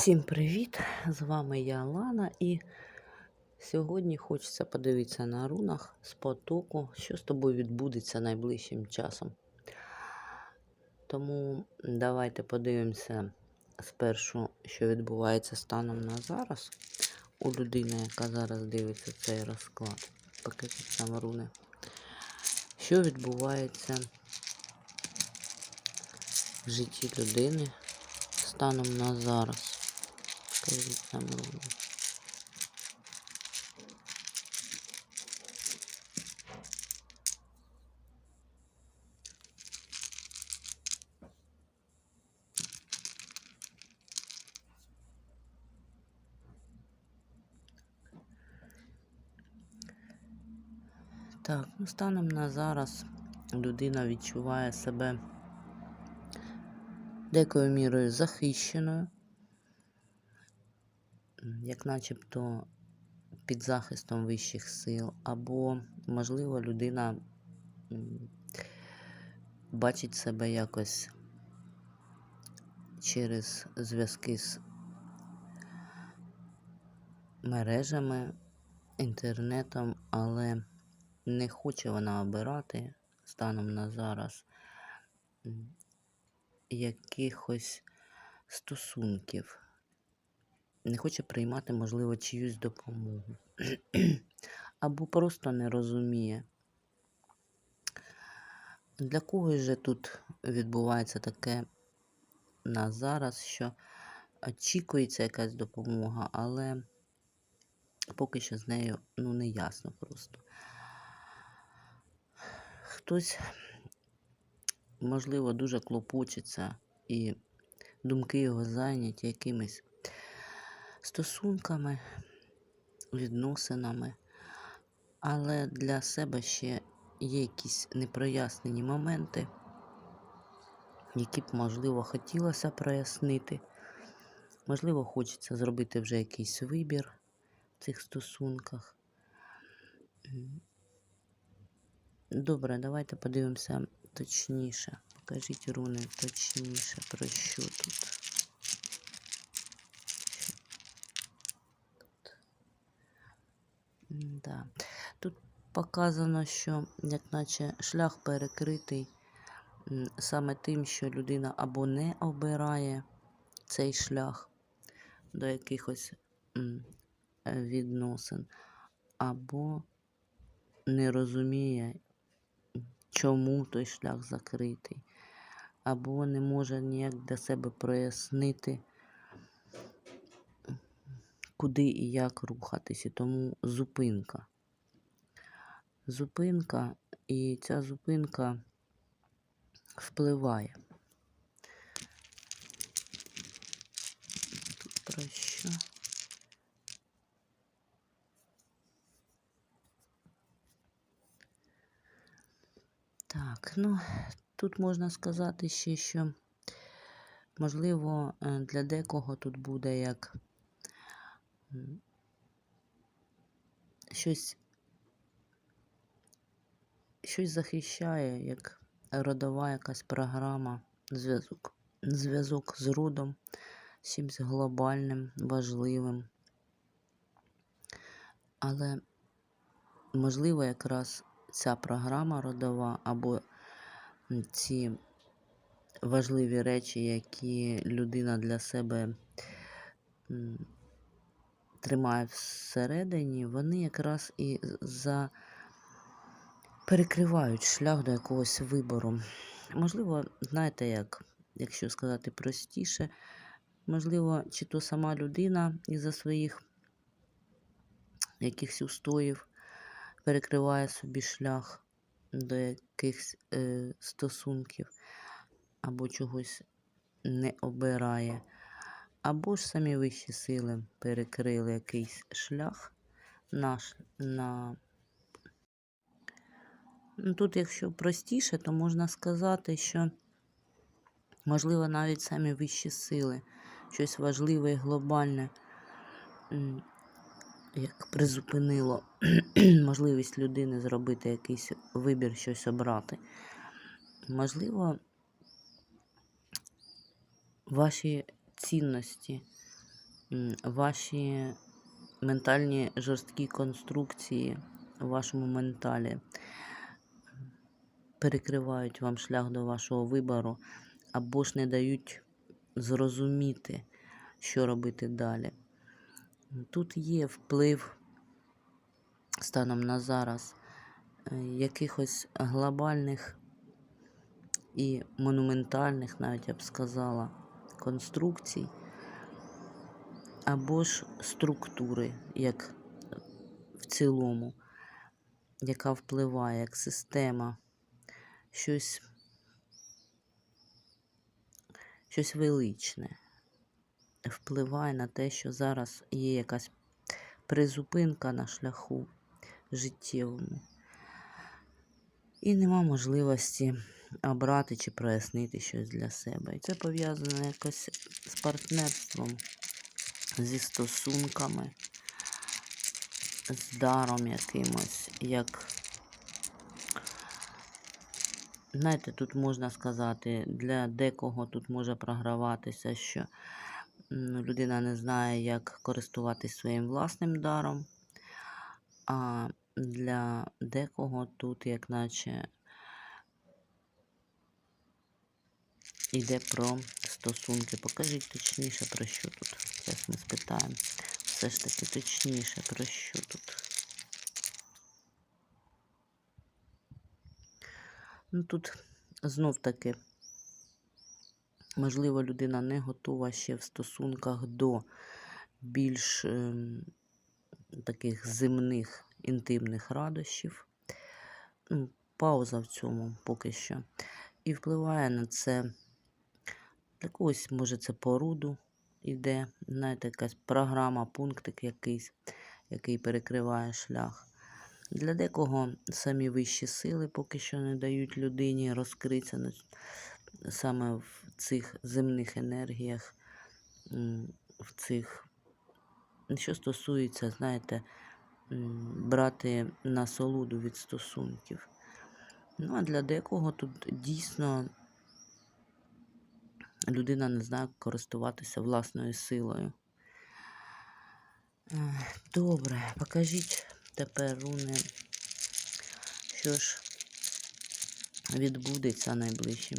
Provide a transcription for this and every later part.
Всім привіт! З вами я Лана, і сьогодні хочеться подивитися на рунах з потоку, що з тобою відбудеться найближчим часом. Тому давайте подивимося спершу, що відбувається станом на зараз у людини, яка зараз дивиться цей розклад. Покажіть нам руни. Що відбувається в житті людини станом на зараз? Покажіть нам руни. Так, ну станом на зараз людина відчуває себе деякою мірою захищеною, як начебто під захистом вищих сил, або, можливо, людина бачить себе якось через зв'язки з мережами, інтернетом, але не хоче вона обирати станом на зараз якихось стосунків. Не хоче приймати, можливо, чиюсь допомогу. Або просто не розуміє. Для когось же тут відбувається таке на зараз, що очікується якась допомога, але поки що з нею ну, не ясно просто. Хтось, можливо, дуже клопочеться, і думки його зайняті якимись стосунками, відносинами, але для себе ще є якісь непрояснені моменти, які б, можливо, хотілося прояснити. Можливо, хочеться зробити вже якийсь вибір в цих стосунках. Добре, давайте подивимося точніше. Покажіть руни точніше, про що тут. Да. Тут показано, що як наче шлях перекритий саме тим, що людина або не обирає цей шлях до якихось е, відносин, або не розуміє, чому той шлях закритий, або не може ніяк для себе прояснити, куди і як рухатись, і тому зупинка. Зупинка, і ця зупинка впливає. Тут про що? Так, ну тут можна сказати ще, що можливо е, для декого тут буде як щось, щось захищає, як родова якась програма, зв'язок, зв'язок з родом, чимось глобальним, важливим. Але можливо якраз ця програма родова або ці важливі речі, які людина для себе тримає всередині, вони якраз і за перекривають шлях до якогось вибору. Можливо, знаєте, як, якщо сказати простіше, можливо, чи то сама людина із-за своїх якихось устоїв перекриває собі шлях до якихось е, стосунків, або чогось не обирає, або ж самі вищі сили перекрили якийсь шлях наш на. Ну, Тут, якщо простіше, то можна сказати, що, можливо, навіть самі вищі сили, щось важливе і глобальне, як призупинило можливість людини зробити якийсь вибір, щось обрати. Можливо, ваші цінності ваші ментальні жорсткі конструкції у вашому менталі перекривають вам шлях до вашого вибору або ж не дають зрозуміти, що робити далі. Тут є вплив станом на зараз е, якихось глобальних і монументальних, навіть я б сказала, конструкцій або ж структури, як в цілому, яка впливає як система, щось, щось величне, впливає на те, що зараз є якась призупинка на шляху життєвому. І нема можливості обрати чи прояснити щось для себе. І це пов'язано якось з партнерством, зі стосунками, з даром якимось, як. Знаєте, тут можна сказати, для декого тут може програватися, що людина не знає, як користуватись своїм власним даром, а для декого тут, як наче, йде про стосунки. Покажіть точніше, про що тут. Зараз ми спитаємо. Все ж таки точніше, про що тут. Ну тут знов таки, можливо, людина не готова ще в стосунках до більш ем, таких земних інтимних радощів. Пауза в цьому поки що. І впливає на це для когось, може, це поруду йде, знаєте, якась програма, пунктик якийсь, який перекриває шлях. Для декого самі вищі сили поки що не дають людині розкритися саме в цих земних енергіях, в цих, що стосується, знаєте, брати насолоду від стосунків. Ну, а для декого тут дійсно людина не знає, користуватися власною силою. Добре, покажіть тепер, руни, що ж відбудеться найближчим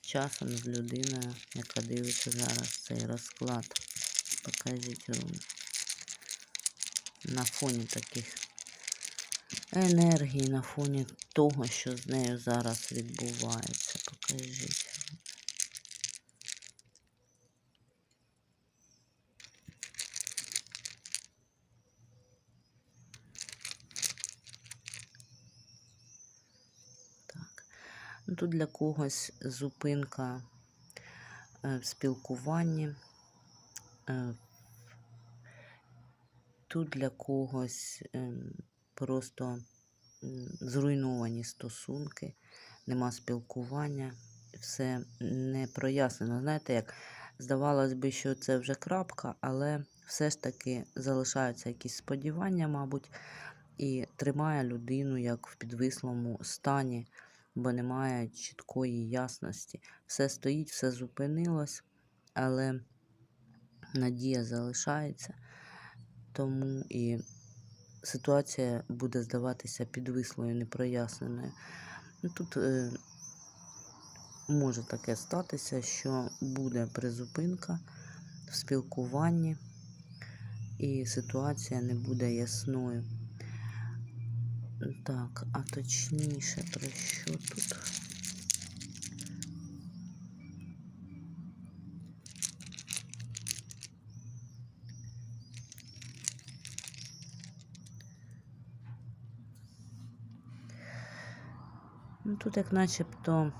часом з людиною, яка дивиться зараз цей розклад. Покажіть руни. На фоні таких енергій, на фоні того, що з нею зараз відбувається. Покажіть. Для когось зупинка е, в спілкуванні. е, Тут для когось ем, просто зруйновані стосунки, нема спілкування, все не прояснено. Знаєте, як здавалось би, що це вже крапка, але все ж таки залишаються якісь сподівання, мабуть, і тримає людину як в підвислому стані, бо немає чіткої ясності. Все стоїть, все зупинилось, але надія залишається. Тому і ситуація буде здаватися підвислою, непроясненою. Ну, Тут е, може таке статися, що буде призупинка в спілкуванні, і ситуація не буде ясною. Так, а точніше, про що тут? Ну, тут як начебто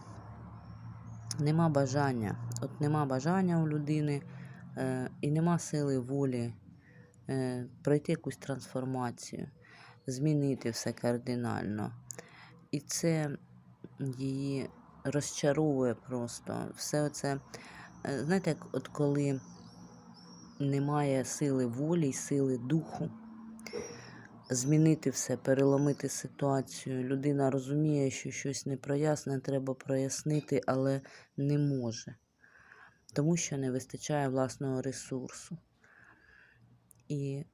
нема бажання. От нема бажання у людини е, і нема сили волі е, пройти якусь трансформацію, змінити все кардинально. І це її розчаровує просто. Все оце, е, знаєте, як от коли немає сили волі сили духу змінити все, переломити ситуацію. Людина розуміє, що щось не проясне, треба прояснити, але не може, тому що не вистачає власного ресурсу. І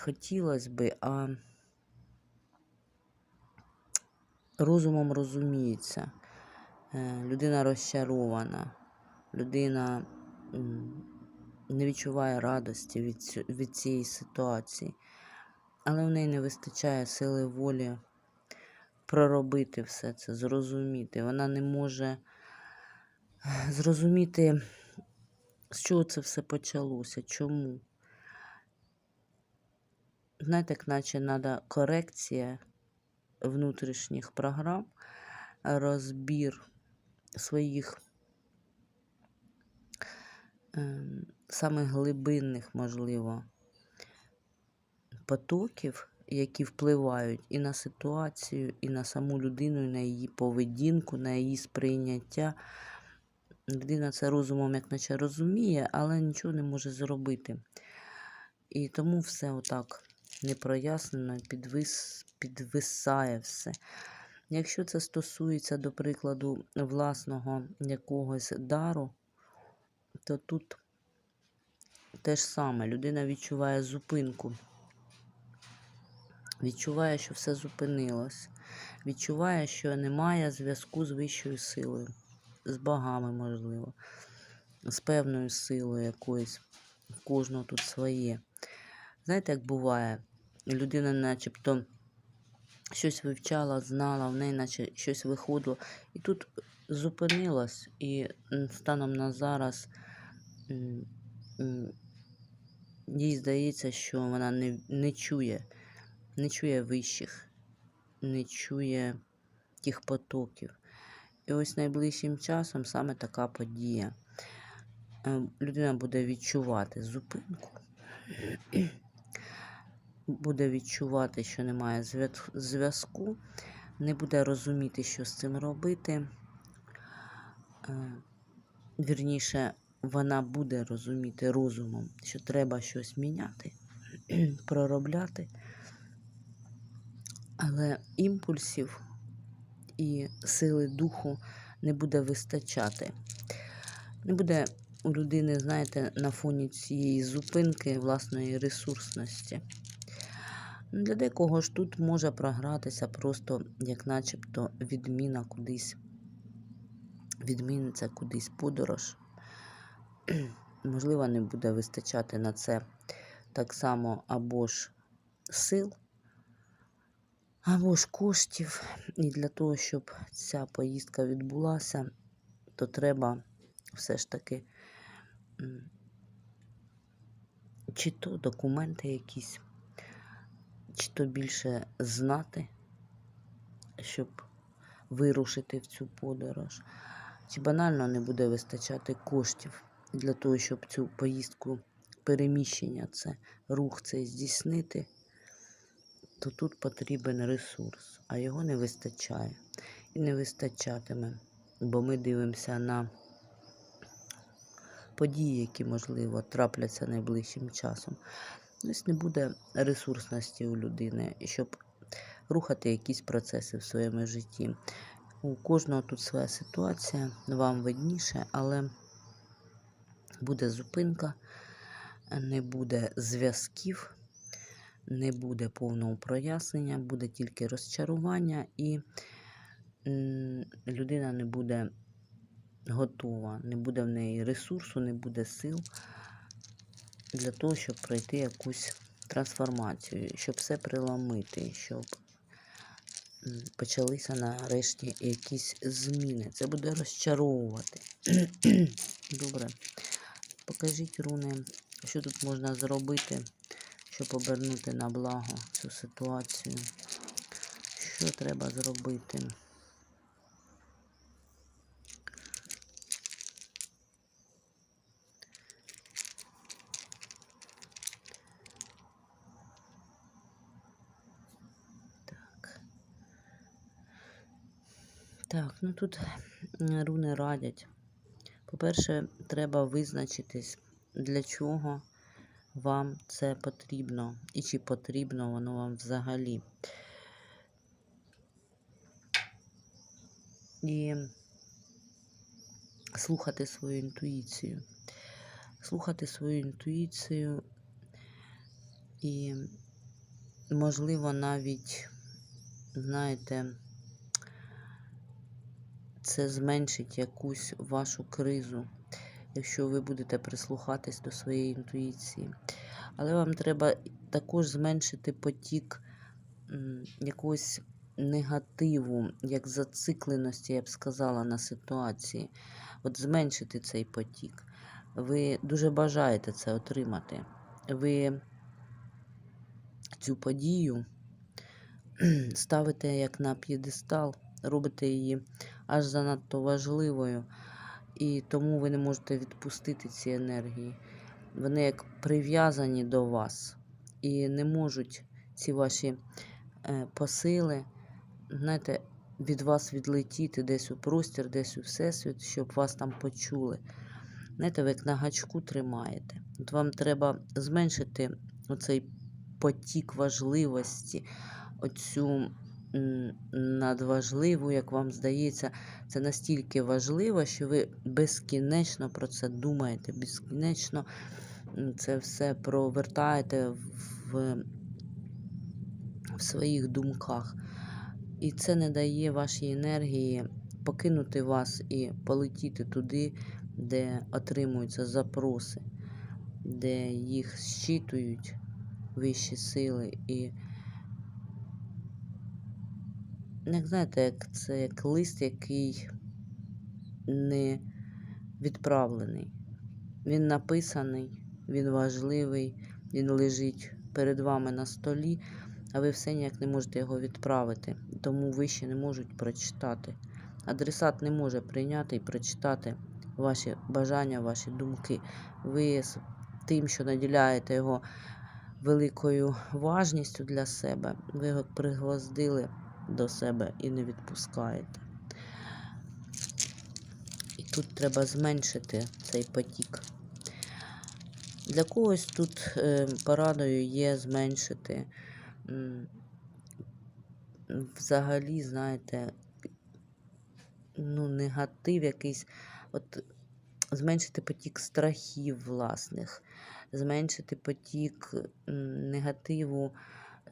хотілося би, а розумом розуміється. Е, Людина розчарована, людина не відчуває радості від, від цієї ситуації, але в неї не вистачає сили волі проробити все це, зрозуміти. Вона не може е, зрозуміти, з чого це все почалося, чому. Знаєте, як наче треба корекція внутрішніх програм, розбір своїх ем, самих глибинних, можливо, потоків, які впливають і на ситуацію, і на саму людину, і на її поведінку, на її сприйняття. Людина це розумом як наче розуміє, але нічого не може зробити. І тому все отак непрояснено, підвис, підвисає все. Якщо це стосується, до прикладу, власного якогось дару, то тут те ж саме. Людина відчуває зупинку. Відчуває, що все зупинилось. Відчуває, що немає зв'язку з вищою силою, з богами, можливо, з певною силою якоюсь. Кожного тут своє. Знаєте, як буває, людина начебто щось вивчала, знала, в неї наче щось виходило. І тут зупинилась, і станом на зараз їй здається, що вона не, не чує, не чує вищих, не чує тих потоків. І ось найближчим часом саме така подія. Е, Людина буде відчувати зупинку, буде відчувати, що немає зв'язку, не буде розуміти, що з цим робити. Е, Вірніше, вона буде розуміти розумом, що треба щось міняти, проробляти. Але імпульсів і сили духу не буде вистачати. Не буде у людини, знаєте, на фоні цієї зупинки власної ресурсності. Для декого ж тут може програтися просто як начебто відміна кудись, відміниться кудись подорож. Можливо, не буде вистачати на це так само або ж сил, або ж коштів. І для того, щоб ця поїздка відбулася, то треба все ж таки чи то документи якісь, чи то більше знати, щоб вирушити в цю подорож, чи банально не буде вистачати коштів для того, щоб цю поїздку переміщення, це рух цей здійснити, то тут потрібен ресурс, а його не вистачає і не вистачатиме, бо ми дивимося на події, які, можливо, трапляться найближчим часом. Ось не буде ресурсності у людини, щоб рухати якісь процеси в своєму житті. У кожного тут своя ситуація, вам видніше, але буде зупинка, не буде зв'язків, не буде повного прояснення, буде тільки розчарування, і людина не буде готова, не буде в неї ресурсу, не буде сил для того, щоб пройти якусь трансформацію, щоб все приламити, щоб почалися нарешті якісь зміни. Це буде розчаровувати. Добре. Покажіть, руни, що тут можна зробити, щоб обернути на благо цю ситуацію. Що треба зробити? Ну тут руни радять. По-перше, треба визначитись, для чого вам це потрібно і чи потрібно воно вам взагалі. І слухати свою інтуїцію. Слухати свою інтуїцію І, можливо, навіть, знаєте, це зменшить якусь вашу кризу, якщо ви будете прислухатись до своєї інтуїції. Але вам треба також зменшити потік якогось негативу, як зацикленості, я б сказала, на ситуації. От зменшити цей потік. Ви дуже бажаєте це отримати. Ви цю подію ставите як на п'єдестал, робите її аж занадто важливою, і тому ви не можете відпустити ці енергії. Вони як прив'язані до вас і не можуть ці ваші е, посили, знаєте, від вас відлетіти десь у простір, десь у всесвіт, щоб вас там почули. Знаєте, ви як на гачку тримаєте. От вам треба зменшити оцей потік важливості, оцю надважливу, як вам здається, це настільки важливо, що ви безкінечно про це думаєте, безкінечно це все провертаєте в, в своїх думках. І це не дає вашій енергії покинути вас і полетіти туди, де отримуються запроси, де їх щитують вищі сили. І як знаєте, як це як лист, який не відправлений. Він написаний, він важливий, він лежить перед вами на столі, а ви все ніяк не можете його відправити, тому вищі не можуть прочитати. Адресат не може прийняти і прочитати ваші бажання, ваші думки. Ви з тим, що наділяєте його великою важністю для себе, ви його пригвоздили до себе і не відпускаєте. І тут треба зменшити цей потік. Для когось тут е, порадою є зменшити взагалі, знаєте, ну, негатив якийсь, от зменшити потік страхів власних, зменшити потік негативу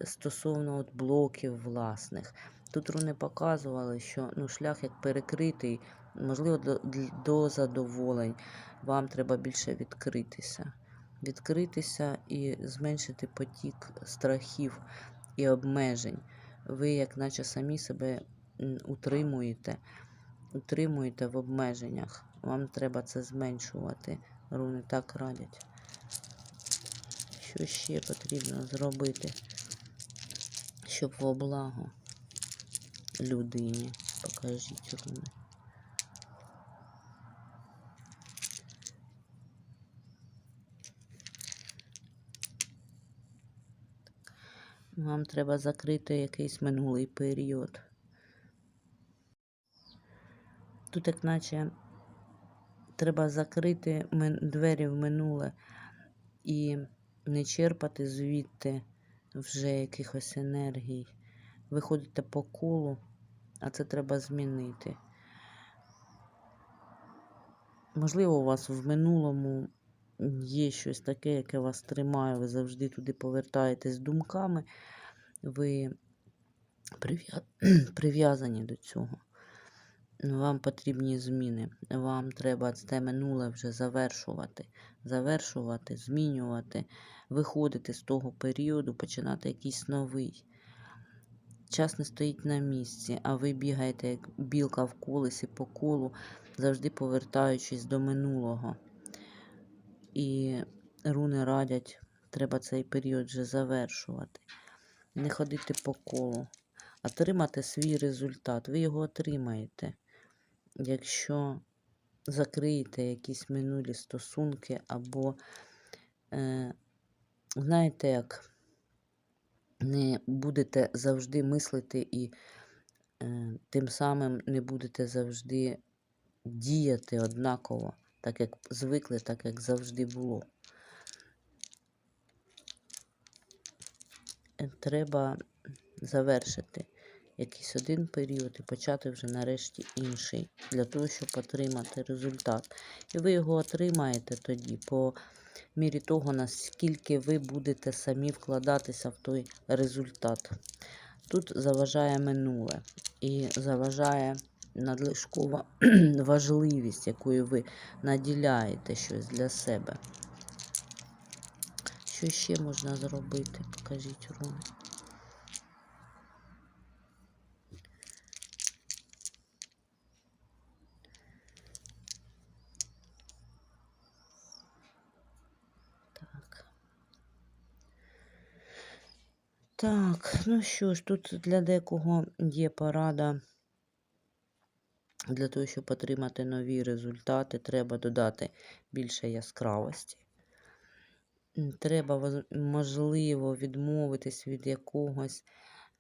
стосовно от блоків власних. Тут руни показували, що ну, шлях як перекритий, можливо, до, до задоволень. Вам треба більше відкритися. Відкритися і зменшити потік страхів і обмежень. Ви, як наче самі себе утримуєте, утримуєте в обмеженнях. Вам треба це зменшувати. Руни так радять. Що ще потрібно зробити, щоб во благо людині? Покажіть руни. Вам треба закрити якийсь минулий період. Тут, як наче, треба закрити двері в минуле і не черпати звідти вже якихось енергій. Ви ходите по колу, а це треба змінити. Можливо, у вас в минулому є щось таке, яке вас тримає, ви завжди туди повертаєтесь думками, ви прив'язані до цього. Вам потрібні зміни. Вам треба це минуле вже завершувати. Завершувати, змінювати, виходити з того періоду, починати якийсь новий. Час не стоїть на місці, а ви бігаєте як білка в колесі по колу, завжди повертаючись до минулого. І руни радять, треба цей період вже завершувати. Не ходити по колу, отримати свій результат. Ви його отримаєте, якщо закриєте якісь минулі стосунки, або, е, знаєте, як не будете завжди мислити і е, тим самим не будете завжди діяти однаково, так як звикли, так як завжди було. Е, Треба завершити якийсь один період і почати вже нарешті інший, для того, щоб отримати результат. І ви його отримаєте тоді по мірі того, наскільки ви будете самі вкладатися в той результат. Тут заважає минуле і заважає надлишкова важливість, якою ви наділяєте щось для себе. Що ще можна зробити? Покажіть руни. Так, ну що ж, тут для декого є порада. Для того, щоб отримати нові результати, треба додати більше яскравості. Треба, можливо, відмовитись від якогось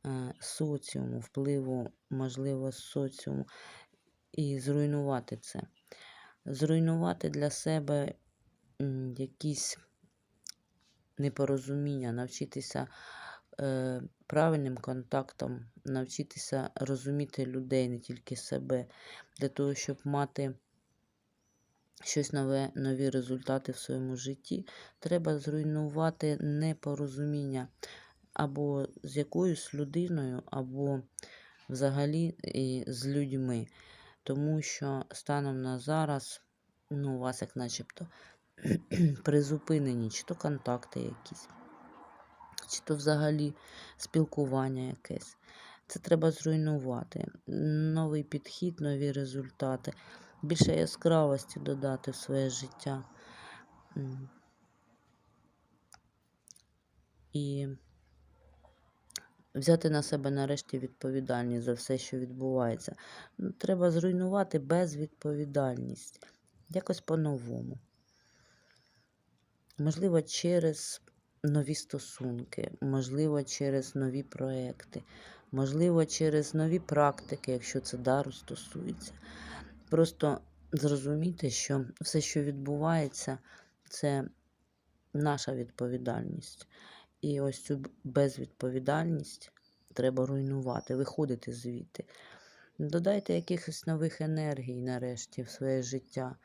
е, соціуму, впливу, можливо, соціуму, і зруйнувати це. Зруйнувати для себе якісь непорозуміння, навчитися правильним контактам, навчитися розуміти людей, не тільки себе, для того, щоб мати щось нове, нові результати в своєму житті, треба зруйнувати непорозуміння або з якоюсь людиною, або взагалі і з людьми. Тому що станом на зараз, ну, у вас як начебто призупинені, чи то контакти якісь, чи то взагалі спілкування якесь. Це треба зруйнувати. Новий підхід, нові результати, більше яскравості додати в своє життя. І взяти на себе нарешті відповідальність за все, що відбувається. Ну, Треба зруйнувати безвідповідальність. Якось по-новому. Можливо, через нові стосунки, можливо, через нові проекти, можливо, через нові практики, якщо це дару стосується. Просто зрозуміти, що все, що відбувається, це наша відповідальність. І ось цю безвідповідальність треба руйнувати, виходити звідти. Додайте якихось нових енергій нарешті в своє життя,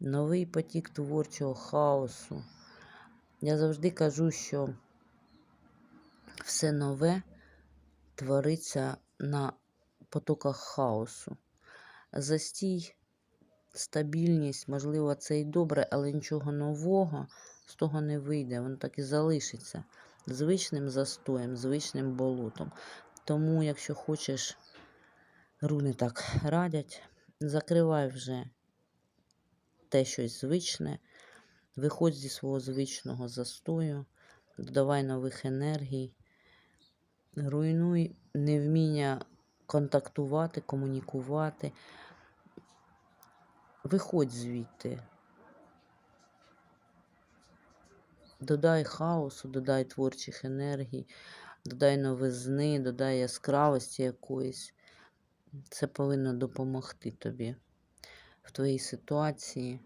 новий потік творчого хаосу. Я завжди кажу, що все нове твориться на потоках хаосу. Застій, стабільність, можливо, це і добре, але нічого нового з того не вийде. Воно так і залишиться звичним застоєм, звичним болотом. Тому, якщо хочеш, руни так радять, закривай вже те щось звичне, виходь зі свого звичного застою, додавай нових енергій, руйнуй невміння контактувати, комунікувати. Виходь звідти. Додай хаосу, додай творчих енергій, додай новизни, додай яскравості якоїсь. Це повинно допомогти тобі в твоїй ситуації,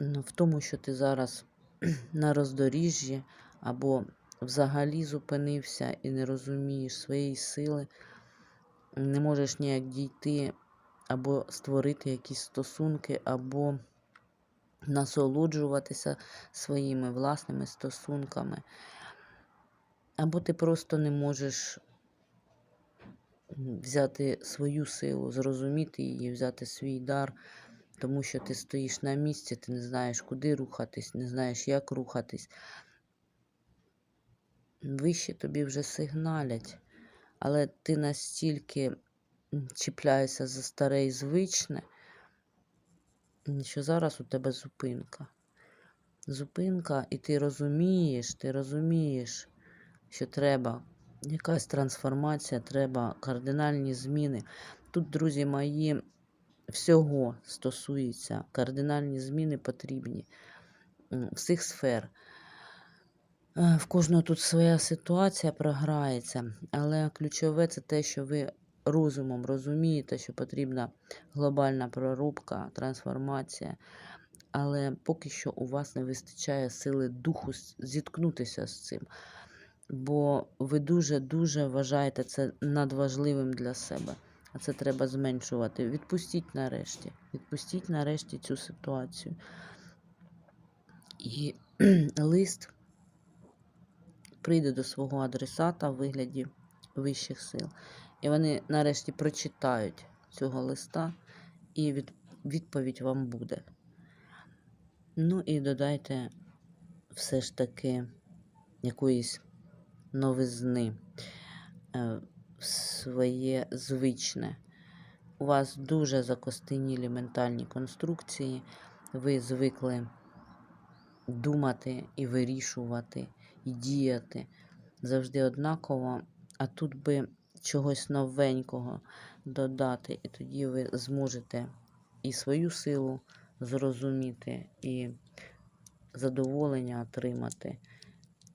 в тому, що ти зараз на роздоріжжі або взагалі зупинився і не розумієш своєї сили, не можеш ніяк дійти або створити якісь стосунки, або насолоджуватися своїми власними стосунками. Або ти просто не можеш взяти свою силу, зрозуміти її, взяти свій дар, тому що ти стоїш на місці, ти не знаєш, куди рухатись, не знаєш, як рухатись. Вище тобі вже сигналять, але ти настільки чіпляєшся за старе і звичне, що зараз у тебе зупинка. Зупинка, і ти розумієш, ти розумієш, що треба якась трансформація, треба кардинальні зміни. Тут, друзі мої, всього стосується. Кардинальні зміни потрібні всіх сфер. Е, В кожного тут своя ситуація програється, але ключове це те, що ви розумом розумієте, що потрібна глобальна прорубка, трансформація. Але поки що у вас не вистачає сили духу зіткнутися з цим, бо ви дуже-дуже вважаєте це надважливим для себе. А це треба зменшувати. Відпустіть нарешті. Відпустіть нарешті цю ситуацію. І лист прийде до свого адресата в вигляді вищих сил. І вони нарешті прочитають цього листа, і від, відповідь вам буде. Ну і додайте все ж таки якоїсь новизни е, своє звичне. У вас дуже закостенілі ментальні конструкції, ви звикли думати і вирішувати, і діяти завжди однаково, а тут би чогось новенького додати, і тоді ви зможете і свою силу зрозуміти, і задоволення отримати,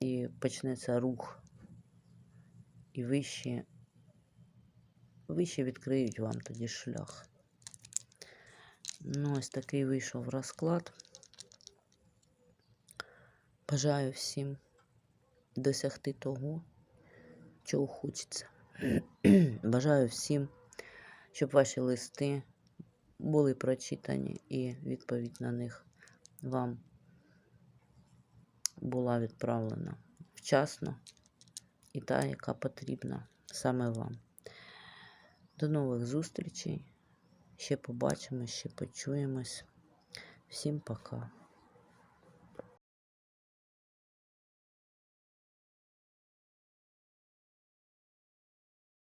і почнеться рух, і вищі, вищі відкриють вам тоді шлях. Ну, ось такий вийшов розклад. Бажаю всім досягти того, чого хочеться. Бажаю всім, щоб ваші листи були прочитані і відповідь на них вам була відправлена вчасно і та, яка потрібна саме вам. До нових зустрічей. Ще побачимось, ще почуємось. Всім пока.